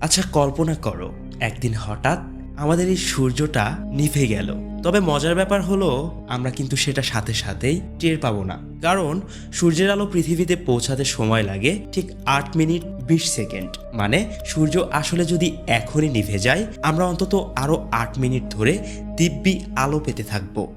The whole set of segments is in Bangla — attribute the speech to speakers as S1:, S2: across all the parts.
S1: আচ্ছা কল্পনা করো, একদিন হঠাৎ আমাদের এই সূর্যটা নিভে গেল। তবে মজার ব্যাপার হলো, আমরা কিন্তু সেটা সাথে সাথেই টের পাবো না। কারণ সূর্যের আলো পৃথিবীতে পৌঁছাতে সময় লাগে ঠিক আট মিনিট বিশ সেকেন্ড। মানে সূর্য আসলে যদি এখনই নিভে যায়, আমরা অন্তত আরও আট মিনিট ধরে দিব্যি আলো পেতে থাকব।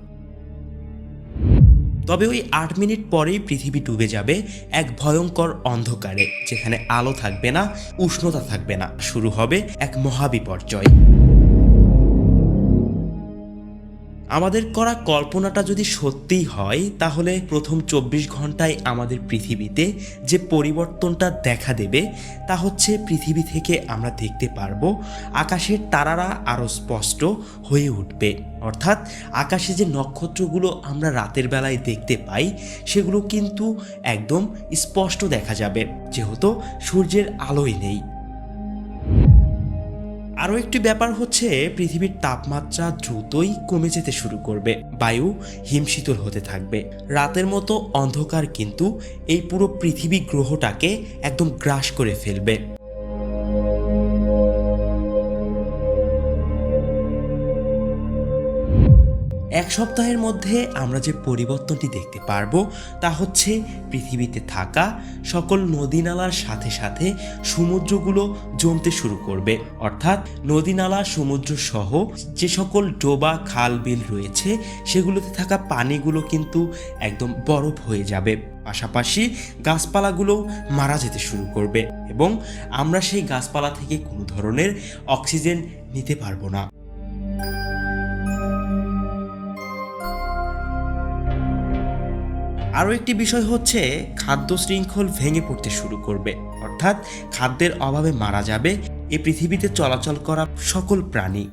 S1: তবে ওই আট মিনিট পরেই পৃথিবী ডুবে যাবে এক ভয়ঙ্কর অন্ধকারে, যেখানে আলো থাকবে না, উষ্ণতা থাকবে না। শুরু হবে এক মহাবিপর্যয়। আমাদের করা কল্পনাটা যদি সত্যিই হয়, তাহলে প্রথম চব্বিশ ঘন্টায় আমাদের পৃথিবীতে যে পরিবর্তনটা দেখা দেবে, তা হচ্ছে পৃথিবী থেকে আমরা দেখতে পারব, আকাশের তারারা আরও স্পষ্ট হয়ে উঠবে। অর্থাৎ আকাশে যে নক্ষত্রগুলো আমরা রাতের বেলায় দেখতে পাই, সেগুলো কিন্তু একদম স্পষ্ট দেখা যাবে। যেহেতু সূর্যের আলোই নেই। আরও একটি ব্যাপার হচ্ছে, পৃথিবীর তাপমাত্রা দ্রুতই কমে যেতে শুরু করবে। বায়ু হিমশীতল হতে থাকবে। রাতের মতো অন্ধকার কিন্তু এই পুরো পৃথিবী গ্রহটাকে একদম গ্রাস করে ফেলবে। এক সপ্তাহের মধ্যে আমরা যে পরিবর্তনটি দেখতে পারব তা হচ্ছে পৃথিবীতে থাকা সকল নদীনালার সাথে সাথে সমুদ্রগুলো জমতে শুরু করবে। অর্থাৎ নদীনালা, সমুদ্র সহ যে সকল ডোবা খাল বিল রয়েছে, সেগুলোতে থাকা পানিগুলো কিন্তু একদম বরফ হয়ে যাবে। পাশাপাশি গাছপালাগুলোও মারা যেতে শুরু করবে এবং আমরা সেই গাছপালা থেকে কোনো ধরনের অক্সিজেন নিতে পারব না। আরও একটি বিষয় হচ্ছে, খাদ্য শৃঙ্খল ভেঙে পড়তে শুরু করবে। অর্থাৎ খাদ্যের অভাবে মারা যাবে এই পৃথিবীতে চলাচল করা সকল প্রাণী।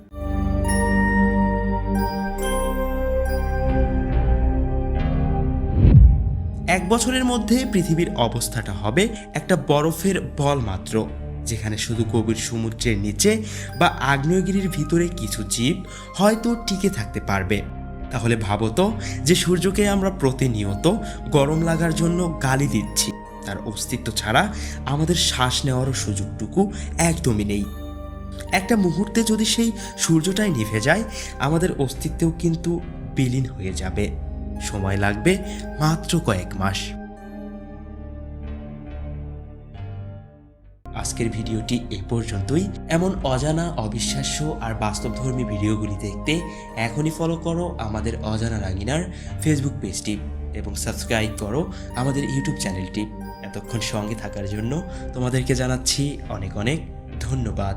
S1: এক বছরের মধ্যে পৃথিবীর অবস্থাটা হবে একটা বরফের বল মাত্র, যেখানে শুধু গভীর সমুদ্রের নিচে বা আগ্নেয়গিরির ভিতরে কিছু জীব হয়তো টিকে থাকতে পারবে। তাহলে ভাবো তো যে সূর্যকে আমরা প্রতিনিয়ত গরম লাগার জন্য গালি দিচ্ছি। তার অস্তিত্ব ছাড়া আমাদের শ্বাস নেওয়ারও সুযোগটুকু একদমই নেই। একটা মুহূর্তে যদি সেই সূর্যটাই নিভে যায়, আমাদের অস্তিত্বেও কিন্তু বিলীন হয়ে যাবে। সময় লাগবে মাত্র কয়েক মাস। আজকের ভিডিওটি এ পর্যন্তই। এমন অজানা, অবিশ্বাস্য আর বাস্তবধর্মী ভিডিওগুলি দেখতে এখনই ফলো করো আমাদের অজানা রাঙিনার ফেসবুক পেজটি এবং সাবস্ক্রাইব করো আমাদের ইউটিউব চ্যানেলটি এতক্ষণ সঙ্গে থাকার জন্য তোমাদেরকে জানাচ্ছি অনেক অনেক ধন্যবাদ।